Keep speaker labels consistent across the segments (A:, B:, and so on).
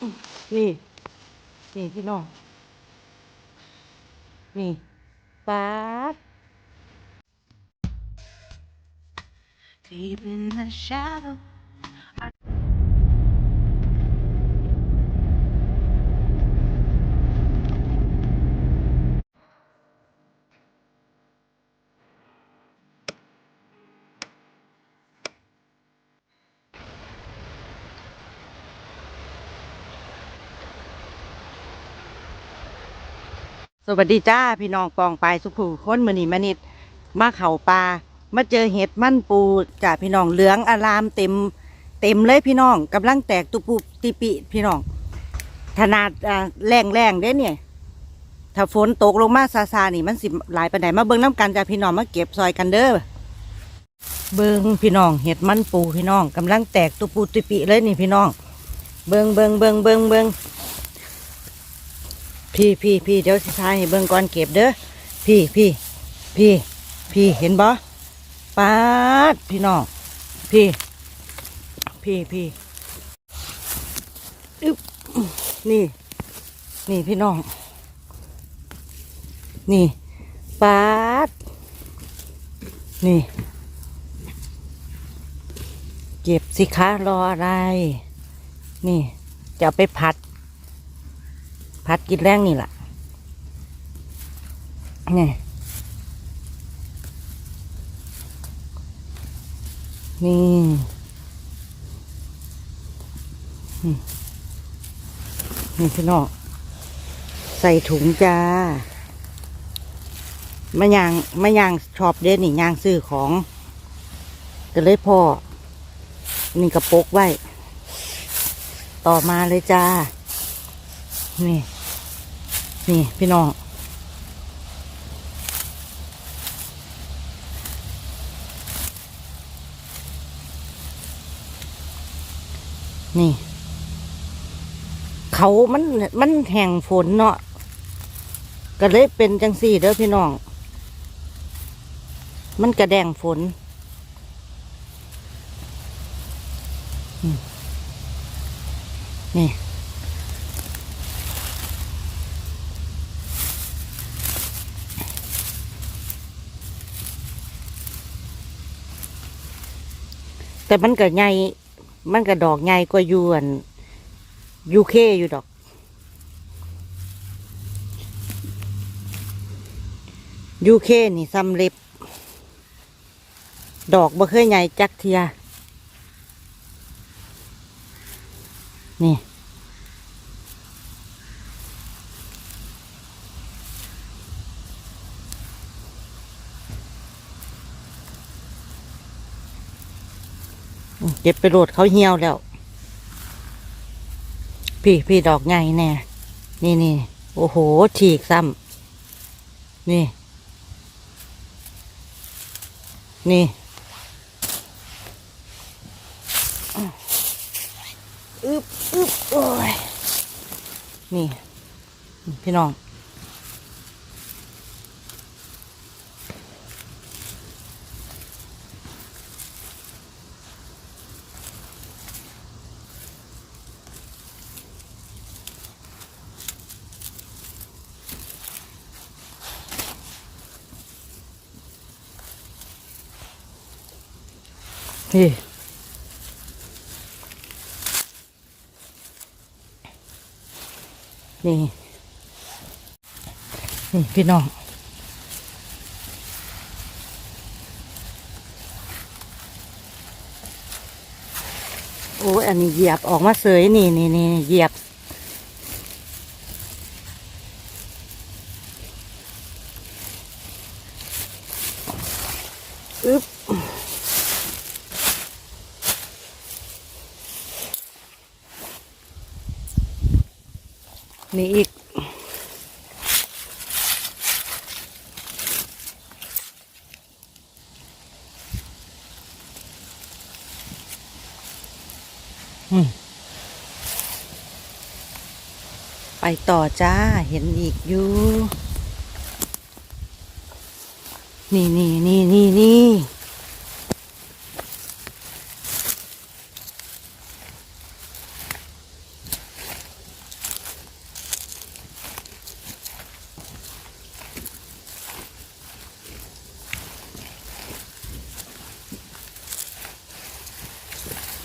A: นี่ นี่พี่น้อง นี่ป๊าด
B: Deep in the shadow.
A: วัสดีจ้าพี่น้องปองปลายสุภูคนมือนีมานิดมาเข่าปลามาเจอเห็ดมั่นปูจ้าพี่น้องเหลืองอารามเต็ม เต็มเลยพี่น้องกำลังแตกตุปุติปิพี่น้องขนาดแรงแรงเด้เนี่ยถ้าฝนตกลงมาซาซานี่มันสิหลายปานมาเบิ่งน้ำกันจ้าพี่น้องมาเก็บซอยกันเด้อเบิ่งพี่น้องเห็ดมันปูพี่น้องกำลังแตกตุปูติปิเลยนี่พี่น้อง เบิ่งเบิ่งเบิ่งเบิ่งเบิ่ง พี่พี่พี่เดี๋ยวสิทายให้เบิ่งก่อนเก็บเด้อพี่พี่พี่พี่เห็นบ่ปาดพี่น้องพี่ พี่พี่อึบนี่ นี่พี่น้อง นี่ปาดนี่ เก็บสิคะรออะไร นี่จะไปผัด ผัดกินแรงนี่แหละนี่นี่นี่พี่น้องใส่ถุงจ้ามายางมายางชอบเด่นนี่ยางซื้อของก็เลยพ่อนี่กระปกไว้ ต่อมาเลยจ้า นี่ นี่พี่น้อง นี่ เขามันมันแห่งฝนเนาะก็เลยเป็นจังสี่เด้อพี่น้อง มันกระแดงฝนนี่ แต่มันก็ใหญ่มันก็ดอกใหญ่กว่าอยวนยูเคอยู่ดอก ยูเคนี่ซ้ำเล็บ ดอกบ่เคยใหญ่จักเทีย นี่ เก็บไปโหลดเขาเหี่ยวแล้ว พี่พี่ดอกใหญ่แน่ นี่นี่โอ้โหฉีกซ้ำนี่ นี่อึบอึบโอ้ยนี่ พี่น้อง นี่นี่นี่พี่น้องโอ้ยอันนี้เหยียบออกมาเสยนี่นี่นี่เหยียบ นี่อีกอืมไปต่อจ้า เห็นอีกอยู่ นี่นี่นี่นี่นี่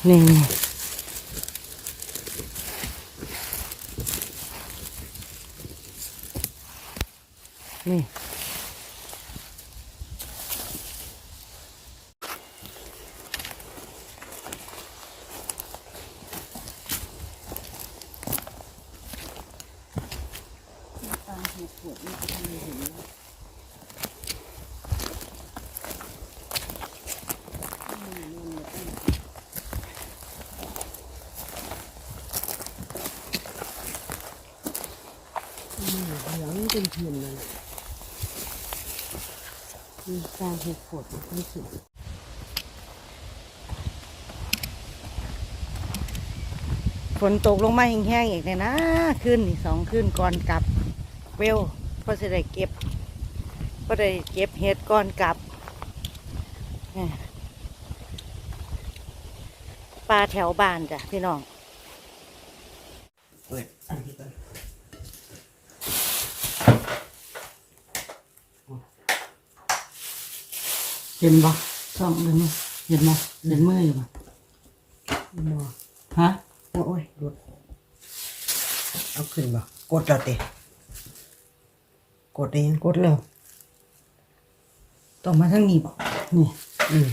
A: นี่นี่นี่
B: เหลื เป็นเพียนเลยมีการเห็ดฝดไม่สุด
A: ฝนตกลงมาแห้งๆอีกเนี่ยนะ ขึ้นสองขึ้นก่อนกลับเวลเพราะจะได้เก็บเพราะได้เก็บเห็ดก่อนกลับปลาแถวบ้านจ้ะพี่น้อง
B: เปิดอันนี้ก่อน
A: เห็นบ่ช่องเห็นบ่เห็นบ่เห็นมืออยู่บ่
B: มอ
A: ฮะ
B: โอ้ยรถเอาขึ้นบ่กดแล้วเตะกดเองกดแล้ว
A: ต้องมาทางนี้บ่นี่
B: อืม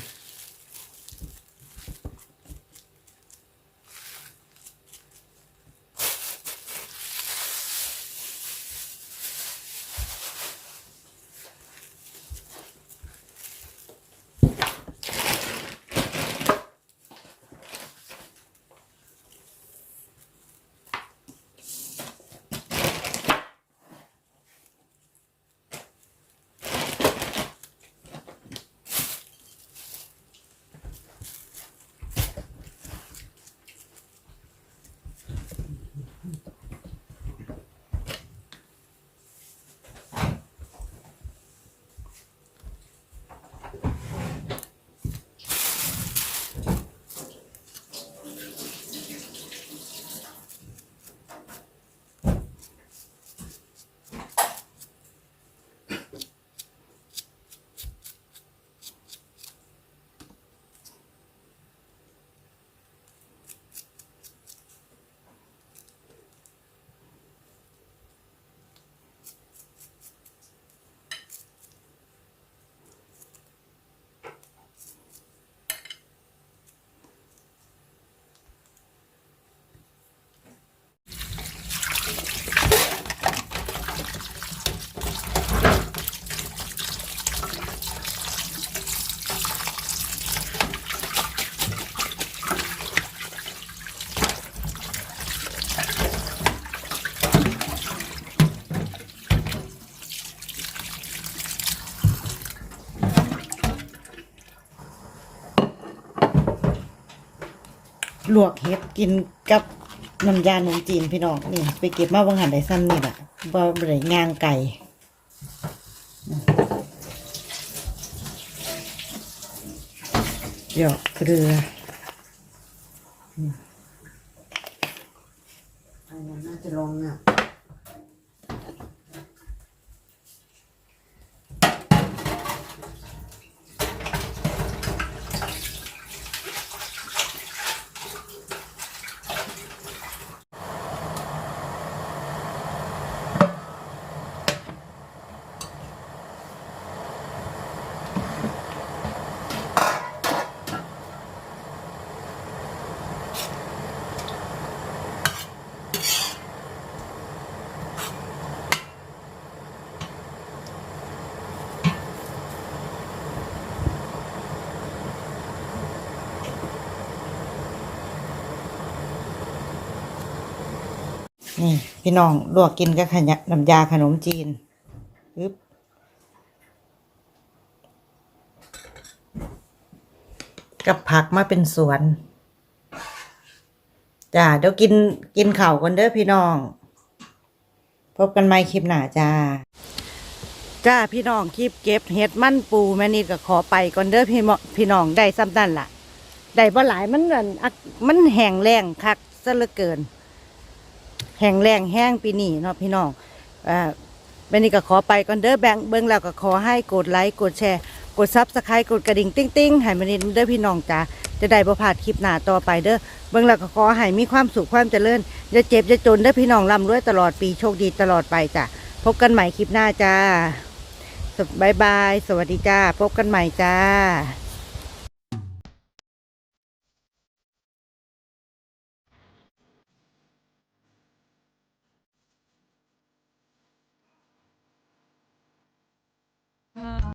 A: ลวกเห็ดกินกับน้ำยาหนมจีนพี่น้องนี่ ไปเก็บมาบางหันได้ซ้ำนี่แหละบ่บ่ได้งางไก่หยอกเกลือ
B: อันนั้นน่าจะลองอะ
A: นี่พี่น้องลวกกินกับขยะน้ำยาขนมจีนปึ๊บกับผักมาเป็นสวน จ้าเดี๋ยวกินกินข่าวกันเด้อพี่น้อง พบกันใหม่คลิปหน้าจ้า จ้าพี่น้องคลิปเก็บเห็ดมันปูแม่นี่ก็ขอไปก่อนเด้อพี่มพี่น้องได้ซ้ำนั่นล่ะ ได้บ่หลายมันอันอักมันแห้งแรงคักซะเหลือเกิน แห้งแรงแห้งปีนี้เนาะพี่น้องอ่าวันนี้ก็ขอไปก่อนเด้อแบงเบิ้งแล้วก็ขอให้กดไลค์กดแชร์ กดซับสไครต์กดกระดิ่งติ้งติ้งให้แมันนี่เด้อพี่น้องจ้า จะได้ประพลาดคลิปหน้าต่อไปเด้อเบื้องแล้วก็ขอให้มีความสุขความเจริญอย่าเจ็บอย่าจนเด้อพี่น้องร่ำรวยตลอดปีโชคดีตลอดไปจ้ะพบกันใหม่คลิปหน้าจ้าบายบาย สวัสดีจ้า พบกันใหม่จ้า